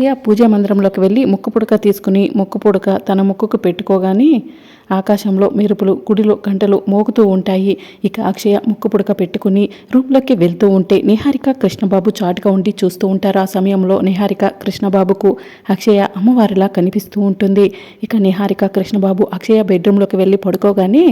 అక్షయ పూజా మందిరంలోకి వెళ్ళి ముక్కు పుడక తీసుకుని ముక్కు పుడక తన ముక్కుకు పెట్టుకోగానే ఆకాశంలో మెరుపులు గుడిలో గంటలు మోగుతూ ఉంటాయి. ఇక అక్షయ ముక్కు పుడక పెట్టుకుని రూమ్లోకి వెళ్తూ ఉంటే నిహారిక కృష్ణబాబు చాటుగా ఉండి చూస్తూ ఉంటారు. ఆ సమయంలో నిహారిక కృష్ణబాబుకు అక్షయ అమ్మవారిలా కనిపిస్తూ ఉంటుంది. ఇక నిహారిక కృష్ణబాబు అక్షయ బెడ్రూమ్లోకి వెళ్ళి పడుకోగానే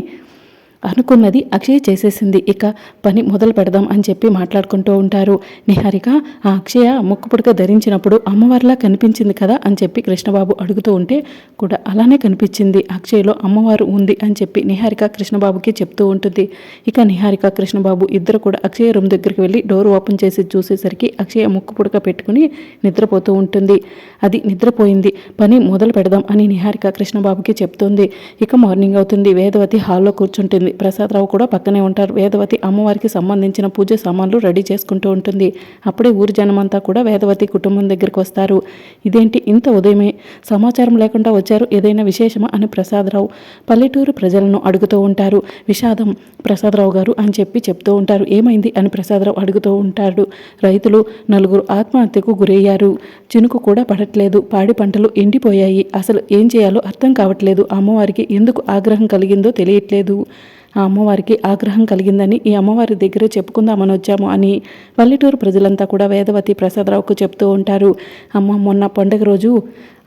అనుకున్నది అక్షయ్ చేసేసింది. ఇక పని మొదలు పెడదాం అని చెప్పి మాట్లాడుకుంటూ ఉంటారు. నిహారిక ఆ అక్షయ ముక్కు పుడక ధరించినప్పుడు అమ్మవారిలా కనిపించింది కదా అని చెప్పి కృష్ణబాబు అడుగుతూ ఉంటే కూడా అలానే కనిపించింది. అక్షయ్లో అమ్మవారు ఉంది అని చెప్పి నిహారిక కృష్ణబాబుకి చెప్తూ ఉంటుంది. ఇక నిహారిక కృష్ణబాబు ఇద్దరు కూడా అక్షయ రూమ్ దగ్గరికి వెళ్ళి డోర్ ఓపెన్ చేసి చూసేసరికి అక్షయ ముక్కు పుడక పెట్టుకుని నిద్రపోతూ ఉంటుంది. అది నిద్రపోయింది. పని మొదలు పెడదాం అని నిహారిక కృష్ణబాబుకి చెప్తుంది. ఇక మార్నింగ్ అవుతుంది. వేదవతి హాల్లో కూర్చుంటుంది. ప్రసాదరావు కూడా పక్కనే ఉంటారు. వేదవతి అమ్మవారికి సంబంధించిన పూజ సామాన్లు రెడీ చేసుకుంటూ ఉంటుంది. అప్పుడే ఊరి జనమంతా కూడా వేదవతి కుటుంబం దగ్గరికి వస్తారు. ఇదేంటి? ఇంత ఉదయమే సమాచారం లేకుండా వచ్చారు. ఏదైనా విశేషమా? అని ప్రసాదరావు పల్లెటూరు ప్రజలను అడుగుతూ ఉంటారు. విషాదం ప్రసాదరావు గారు అని చెప్పి చెప్తూ ఉంటారు. ఏమైంది? అని ప్రసాదరావు అడుగుతూ ఉంటాడు. రైతులు నలుగురు ఆత్మహత్యకు గురయ్యారు. చినుకు కూడా పడట్లేదు. పాడి పంటలు ఎండిపోయాయి. అసలు ఏం చేయాలో అర్థం కావట్లేదు. అమ్మవారికి ఎందుకు ఆగ్రహం కలిగిందో తెలియట్లేదు. ఆ అమ్మవారికి ఆగ్రహం కలిగిందని ఈ అమ్మవారి దగ్గర చెప్పుకుందామని వచ్చాము అని పల్లెటూరు ప్రజలంతా కూడా వేదవతి ప్రసాదరావుకు చెప్తూ ఉంటారు. అమ్మ మొన్న పండుగ రోజు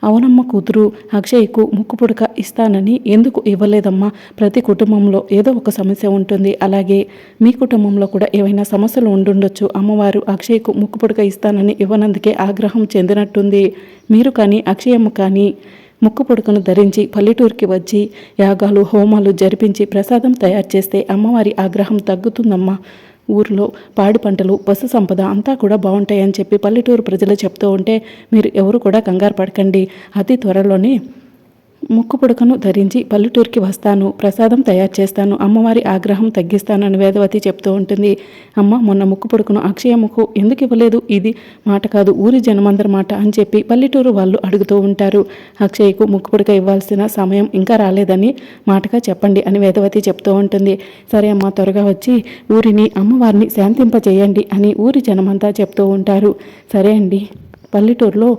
అవునమ్మ కూతురు అక్షయ్కు ముక్కు పుడక ఇస్తానని ఎందుకు ఇవ్వలేదమ్మా? ప్రతి కుటుంబంలో ఏదో ఒక సమస్య ఉంటుంది. అలాగే మీ కుటుంబంలో కూడా ఏవైనా సమస్యలు ఉండుండొచ్చు. అమ్మవారు అక్షయ్కు ముక్కు పుడక ఇస్తానని ఇవ్వనందుకే ఆగ్రహం చెందినట్టుంది. మీరు కానీ అక్షయమ్మ కానీ ముక్కు పుడకను ధరించి పల్లెటూరుకి వచ్చి యాగాలు హోమాలు జరిపించి ప్రసాదం తయారు చేస్తే అమ్మవారి ఆగ్రహం తగ్గుతుందమ్మా. ఊరిలో పాడి పంటలు పశు సంపద అంతా కూడా బాగుంటాయని చెప్పి పల్లెటూరు ప్రజలు చెప్తూ ఉంటే మీరు ఎవరు కూడా కంగారు పడకండి. అతి త్వరలోనే ముక్కు పుడకను ధరించి పల్లెటూరికి వస్తాను ప్రసాదం తయారు చేస్తాను అమ్మవారి ఆగ్రహం తగ్గిస్తానని వేదవతి చెప్తూ ఉంటుంది. అమ్మ మొన్న ముక్కు పుడకను అక్షయమ్మకు ఎందుకు ఇవ్వలేదు? ఇది మాట కాదు ఊరి జనమందరి మాట అని చెప్పి పల్లెటూరు వాళ్ళు అడుగుతూ ఉంటారు. అక్షయ్కు ముక్కు పుడక ఇవ్వాల్సిన సమయం ఇంకా రాలేదని మాటగా చెప్పండి అని వేదవతి చెప్తూ ఉంటుంది. సరే అమ్మ త్వరగా వచ్చి ఊరిని అమ్మవారిని శాంతింపజేయండి అని ఊరి జనమంతా చెప్తూ ఉంటారు. సరే అండి. పల్లెటూరులో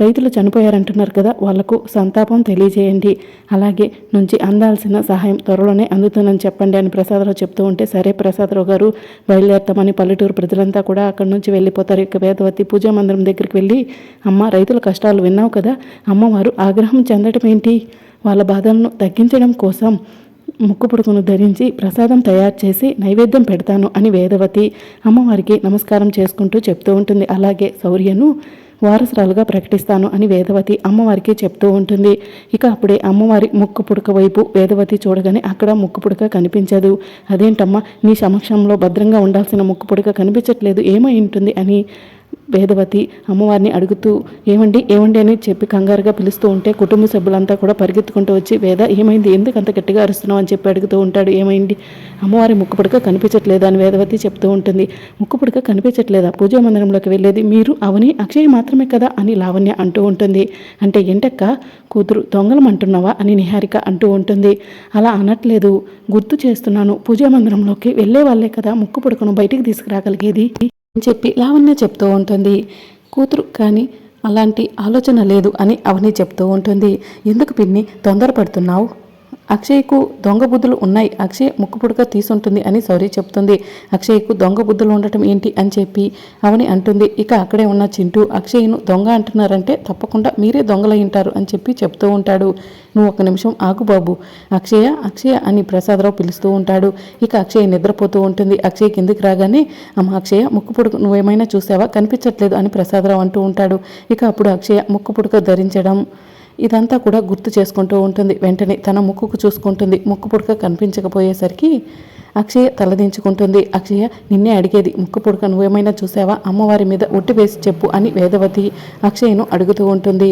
రైతులు చనిపోయారంటున్నారు కదా వాళ్ళకు సంతాపం తెలియజేయండి. అలాగే నుంచి అందాల్సిన సహాయం త్వరలోనే అందుతుందని చెప్పండి అని ప్రసాదరావు చెప్తూ ఉంటే సరే ప్రసాదరావు గారు బయలుదేరతామని పల్లెటూరు ప్రజలంతా కూడా అక్కడి నుంచి వెళ్ళిపోతారు. ఇక వేదవతి పూజా మందిరం దగ్గరికి వెళ్ళి అమ్మ రైతుల కష్టాలు విన్నావు కదా అమ్మవారు ఆగ్రహం చెందటం ఏంటి? వాళ్ళ బాధలను తగ్గించడం కోసం ముక్కు పుడుకును ధరించి ప్రసాదం తయారు చేసి నైవేద్యం పెడతాను అని వేదవతి అమ్మవారికి నమస్కారం చేసుకుంటూ చెప్తూ ఉంటుంది. అలాగే శౌర్యను వారసురాలుగా ప్రకటిస్తాను అని వేదవతి అమ్మవారికి చెప్తూ ఉంటుంది. ఇక అప్పుడే అమ్మవారి ముక్కు పుడక వైపు వేదవతి చూడగానే అక్కడ ముక్కు పుడక కనిపించదు. అదేంటమ్మా నీ సమక్షంలో భద్రంగా ఉండాల్సిన ముక్కు పుడక కనిపించట్లేదు. ఏమై ఉంటుంది? అని వేదవతి అమ్మవారిని అడుగుతూ ఏమండి ఏమండి అని చెప్పి కంగారుగా పిలుస్తూ ఉంటే కుటుంబ సభ్యులంతా కూడా పరిగెత్తుకుంటూ వచ్చి వేద ఏమైంది? ఎందుకు అంత గట్టిగా అరుస్తున్నావు? అని చెప్పి అడుగుతూ ఉంటాడు. ఏమైంది? అమ్మవారి ముక్కు కనిపించట్లేదు? అని వేదవతి చెప్తూ ఉంటుంది. ముక్కుపుడక కనిపించట్లేదా? పూజా మందిరంలోకి వెళ్ళేది మీరు అవని అక్షయ్ మాత్రమే కదా? అని లావణ్య అంటూ ఉంటుంది. అంటే ఏంటక్క? కూతురు దొంగలం అంటున్నావా అని నిహారిక అంటూ ఉంటుంది. అలా అనట్లేదు. గుర్తు చేస్తున్నాను. పూజా మందిరంలోకి వెళ్ళే వాళ్ళే కదా ముక్కు పుడకను బయటికి తీసుకురాగలిగేది? అని చెప్పి లావణ్య చెప్తూ ఉంటుంది. కూతురు కానీ అలాంటి ఆలోచన లేదు అని అవని చెప్తూ ఉంటుంది. ఎందుకు పిన్ని తొందరపడుతున్నావు? అక్షయ్కు దొంగ బుద్ధులు ఉన్నాయి. అక్షయ్ ముక్కు పుడక తీసుంటుంది అని సౌరి చెప్తుంది అక్షయ్కు దొంగ బుద్ధులు ఉండటం ఏంటి అని చెప్పి అవని అంటుంది. ఇక అక్కడే ఉన్న చింటూ అక్షయ్ను దొంగ అంటున్నారంటే తప్పకుండా మీరే దొంగలై ఉంటారు అని చెప్పి చెప్తూ ఉంటాడు. నువ్వు ఒక నిమిషం ఆగు బాబు. అక్షయ అక్షయ అని ప్రసాదరావు పిలుస్తూ ఉంటాడు. ఇక అక్షయ్ నిద్రపోతూ ఉంటుంది. అక్షయ్ కిందికి రాగానే అమ్మ అక్షయ ముక్కు పుడక నువ్వేమైనా చూసావా? కనిపించట్లేదు అని ప్రసాదరావు అంటూ ఉంటాడు. ఇక అప్పుడు అక్షయ ముక్కు పుడక ధరించడం ఇదంతా కూడా గుర్తు చేసుకుంటూ ఉంటుంది. వెంటనే తన ముక్కుకు చూసుకుంటుంది. ముక్కు పుడక కనిపించకపోయేసరికి అక్షయ తలదించుకుంటుంది. అక్షయ నిన్నే అడిగేది ముక్కు పుడక నువ్వేమైనా చూసావా? అమ్మవారి మీద ఒట్టి వేసి చెప్పు అని వేదవతి అక్షయను అడుగుతూ ఉంటుంది.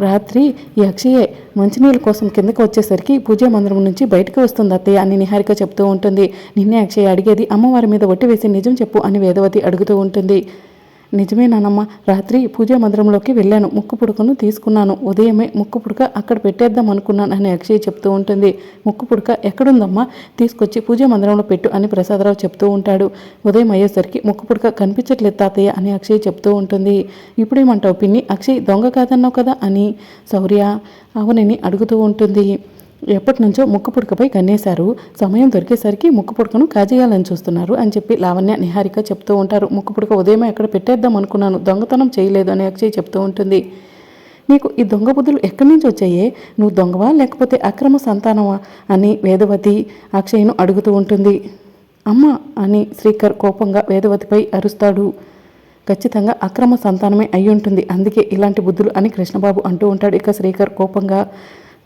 రాత్రి ఈ అక్షయే మంచినీళ్ళ కోసం కిందకు వచ్చేసరికి పూజా మందిరం నుంచి బయటకు వస్తుంది అత్తయ్య అని నిహారిక చెప్తూ ఉంటుంది. నిన్నే అక్షయ అడిగేది అమ్మవారి మీద ఒట్టి వేసి నిజం చెప్పు అని వేదవతి అడుగుతూ ఉంటుంది. నిజమేనానమ్మ రాత్రి పూజా మందిరంలోకి వెళ్ళాను. ముక్కు పుడకను తీసుకున్నాను. ఉదయమే ముక్కు పుడక అక్కడ పెట్టేద్దాం అనుకున్నాను అని అక్షయ్ చెప్తూ ఉంటుంది. ముక్కు పుడక ఎక్కడుందమ్మా? తీసుకొచ్చి పూజా మందిరంలో పెట్టు అని ప్రసాదరావు చెప్తూ ఉంటాడు. ఉదయం అయ్యేసరికి ముక్కు పుడక కనిపించట్లేదు తాతయ్య అని అక్షయ్ చెప్తూ ఉంటుంది. ఇప్పుడేమంటావు పిన్ని? అక్షయ్ దొంగ కాదన్నావు కదా? అని శౌర్య అవనిని అడుగుతూ ఉంటుంది. ఎప్పటి నుంచో ముక్కు పుడకపై కన్నేశారు. సమయం దొరికేసరికి ముక్కు పుడకను కాజేయాలని చూస్తున్నారు అని చెప్పి లావణ్య నిహారిక చెప్తూ ఉంటారు. ముక్కు పుడక ఉదయం అక్కడ పెట్టేద్దాం అనుకున్నాను. దొంగతనం చేయలేదు అని అక్షయ్ చెప్తూ ఉంటుంది. నీకు ఈ దొంగ బుద్ధులు ఎక్కడి నుంచి వచ్చాయే? నువ్వు దొంగవా లేకపోతే అక్రమ సంతానమా? అని వేదవతి అక్షయ్ను అడుగుతూ ఉంటుంది. అమ్మ అని శ్రీకర్ కోపంగా వేదవతిపై అరుస్తాడు. ఖచ్చితంగా అక్రమ సంతానమే అయి ఉంటుంది అందుకే ఇలాంటి బుద్ధులు అని కృష్ణబాబు అంటూ ఉంటాడు. ఇక శ్రీకర్ కోపంగా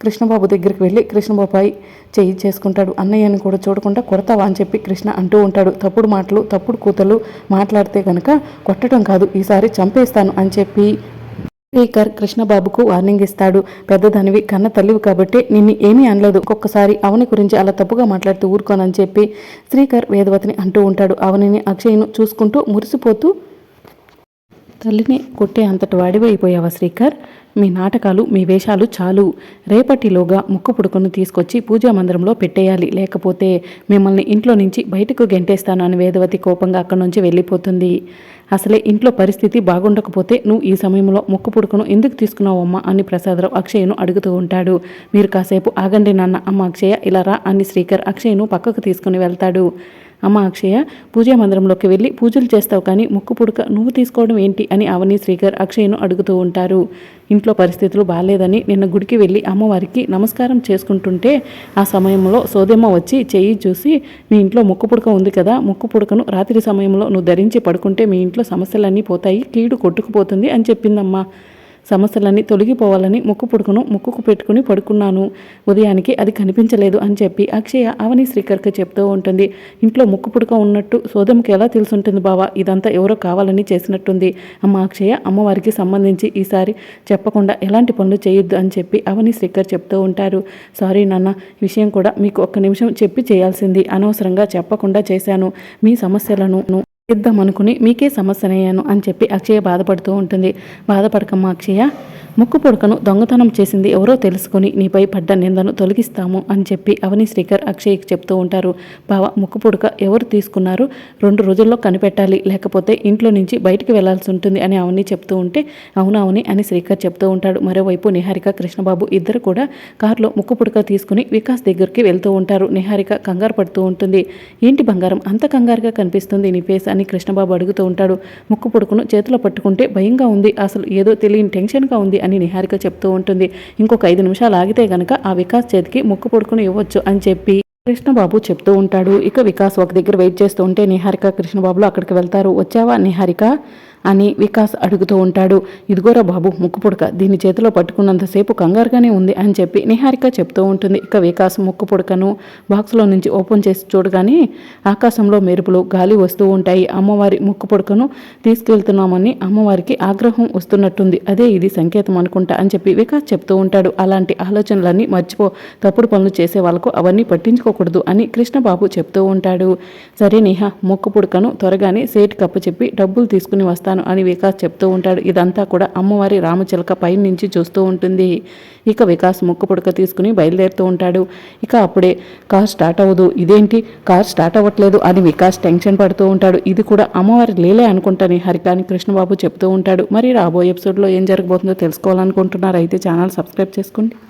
కృష్ణబాబు దగ్గరికి వెళ్ళి కృష్ణబాబాయి చేయి చేసుకుంటాడు. అన్నయ్యని కూడా చూడకుండా కొడతావా అని చెప్పి కృష్ణ అంటూ ఉంటాడు. తప్పుడు మాటలు తప్పుడు కూతలు మాట్లాడితే కనుక కొట్టడం కాదు. ఈసారి చంపేస్తాను అని చెప్పి స్పీకర్ కృష్ణబాబుకు వార్నింగ్ ఇస్తాడు. పెద్దదానివి కన్న తల్లివి కాబట్టి నిన్ను ఏమీ అనలేదు. ఒక్కొక్కసారి అవని గురించి అలా తప్పుగా మాట్లాడుతూ ఊరుకోనని చెప్పి శ్రీకర్ వేదవతిని అంటూ ఉంటాడు. అవనిని అక్షయ్ను చూసుకుంటూ మురిసిపోతూ తల్లిని కొట్టే అంతటి వాడివైపోయావా శ్రీకర్? మీ నాటకాలు మీ వేషాలు చాలు. రేపటిలోగా ముక్కు పుడుకును తీసుకొచ్చి పూజా మందిరంలో పెట్టేయాలి. లేకపోతే మిమ్మల్ని ఇంట్లో నుంచి బయటకు గెంటేస్తాను అని వేదవతి కోపంగా అక్కడి నుంచి వెళ్ళిపోతుంది. అసలే ఇంట్లో పరిస్థితి బాగుండకపోతే నువ్వు ఈ సమయంలో ముక్కు పుడుకును ఎందుకు తీసుకున్నావమ్మా అని ప్రసాదరావు అక్షయ్ను అడుగుతూ ఉంటాడు. మీరు కాసేపు ఆగండి నాన్న అమ్మ అక్షయ ఇలా రా అని శ్రీకర్ అక్షయ్ను పక్కకు తీసుకుని వెళ్తాడు. అమ్మ అక్షయ పూజా మందిరంలోకి వెళ్ళి పూజలు చేస్తావు కానీ ముక్కు పుడక నువ్వు తీసుకోవడం ఏంటి అని అవని శ్రీకర్ అక్షయ్ను అడుగుతూ ఉంటారు. ఇంట్లో పరిస్థితులు బాగాలేదని నిన్న గుడికి వెళ్ళి అమ్మవారికి నమస్కారం చేసుకుంటుంటే ఆ సమయంలో సోదెమ్మ వచ్చి చెయ్యి చూసి మీ ఇంట్లో ముక్కు పుడక ఉంది కదా ముక్కు పుడకను రాత్రి సమయంలో నువ్వు ధరించి పడుకుంటే మీ ఇంట్లో సమస్యలన్నీ పోతాయి కీడు కొట్టుకుపోతుంది అని చెప్పిందమ్మా. సమస్యలన్నీ తొలగిపోవాలని ముక్కు పుడుకును ముక్కుకు పెట్టుకుని పడుకున్నాను. ఉదయానికి అది కనిపించలేదు అని చెప్పి అక్షయ అవని శ్రీకర్కి చెప్తూ ఉంటుంది. ఇంట్లో ముక్కు పుడక ఉన్నట్టు సోదముకి ఎలా తెలుసుంటుంది బావా? ఇదంతా ఎవరో కావాలని చేసినట్టుంది. అమ్మ అక్షయ అమ్మవారికి సంబంధించి ఈసారి చెప్పకుండా ఎలాంటి పనులు చేయొద్దు అని చెప్పి అవని శ్రీకర్ చెప్తూ ఉంటారు. సారీ నాన్న విషయం కూడా మీకు ఒక్క నిమిషం చెప్పి చేయాల్సింది. అనవసరంగా చెప్పకుండా చేశాను. మీ సమస్యలను ఇద్దామనుకుని మీకే సమస్యనయ్యాను అని చెప్పి అక్షయ బాధపడుతూ ఉంటుంది. బాధపడకమ్మ అక్షయ ముక్కు పొడకను దొంగతనం చేసింది ఎవరో తెలుసుకొని నీపై పడ్డ నిందను తొలగిస్తాము అని చెప్పి అవని శ్రీకర్ అక్షయ్కి చెప్తూ ఉంటారు. బావ ముక్కు పొడక ఎవరు తీసుకున్నారు? రెండు రోజుల్లో కనిపెట్టాలి లేకపోతే ఇంట్లో నుంచి బయటికి వెళ్ళాల్సి ఉంటుంది అని అవని చెప్తూ ఉంటే అవును అని శ్రీకర్ చెప్తూ ఉంటాడు. మరోవైపు నిహారిక కృష్ణబాబు ఇద్దరు కూడా కారులో ముక్కు పుడక తీసుకుని వికాస్ దగ్గరికి వెళ్తూ ఉంటారు. నిహారిక కంగారు పడుతూ ఉంటుంది. ఏంటి బంగారం? అంత కంగారుగా కనిపిస్తుంది నీ ఫేస్ అని కృష్ణబాబు అడుగుతూ ఉంటాడు. ముక్కు పొడుకును చేతిలో పట్టుకుంటే భయంగా ఉంది. అసలు ఏదో తెలియని టెన్షన్గా ఉంది అని నిహారిక చెప్తూ ఉంటుంది. ఇంకొక ఐదు నిమిషాలు ఆగితే గనక ఆ వికాస్ చేతికి ముక్కు పొడుకుని ఇవ్వచ్చు అని చెప్పి కృష్ణబాబు చెప్తూ ఉంటాడు. ఇక వికాస్ ఒక దగ్గర వెయిట్ చేస్తూ ఉంటే నిహారిక కృష్ణబాబులు అక్కడికి వెళ్తారు. వచ్చావా నిహారిక? అని వికాస్ అడుగుతూ ఉంటాడు. ఇదిగోరా బాబు ముక్కు పుడక. దీని చేతిలో పట్టుకున్నంతసేపు కంగారుగానే ఉంది అని చెప్పి నిహారిక చెప్తూ ఉంటుంది. ఇక వికాస్ ముక్కు పుడకను బాక్స్లో నుంచి ఓపెన్ చేసి చూడగానే ఆకాశంలో మెరుపులు గాలి వస్తూ ఉంటాయి. అమ్మవారి ముక్కు పుడకను తీసుకెళ్తున్నామని అమ్మవారికి ఆగ్రహం వస్తున్నట్టుంది. అదే ఇది సంకేతం అనుకుంటా అని చెప్పి వికాస్ చెప్తూ ఉంటాడు. అలాంటి ఆలోచనలన్నీ మర్చిపో. తప్పుడు పనులు చేసే వాళ్ళకు అవన్నీ పట్టించుకోకూడదు అని కృష్ణబాబు చెప్తూ ఉంటాడు. సరే నిహా ముక్కు పుడకను త్వరగానే సేట్ కప్పు చెప్పి డబ్బులు తీసుకుని వస్తాను. అని వికాస్ చెప్తూ ఉంటాడు. ఇదంతా కూడా అమ్మవారి రామచిలక పై నుంచి చూస్తూ ఉంటుంది. ఇక వికాస్ ముక్కు పుడక తీసుకుని బయలుదేరుతూ ఉంటాడు. ఇక అప్పుడే కార్ స్టార్ట్ అవ్వదు. ఇదేంటి? కార్ స్టార్ట్ అవ్వట్లేదు అని వికాస్ టెన్షన్ పడుతూ ఉంటాడు. ఇది కూడా అమ్మవారి లేలే అనుకుంటాను హరికాని కృష్ణబాబు చెప్తూ ఉంటాడు. మరి రాబోయే ఎపిసోడ్లో ఏం జరగబోతుందో తెలుసుకోవాలనుకుంటున్నారు? అయితే ఛానల్ సబ్స్క్రైబ్ చేసుకోండి.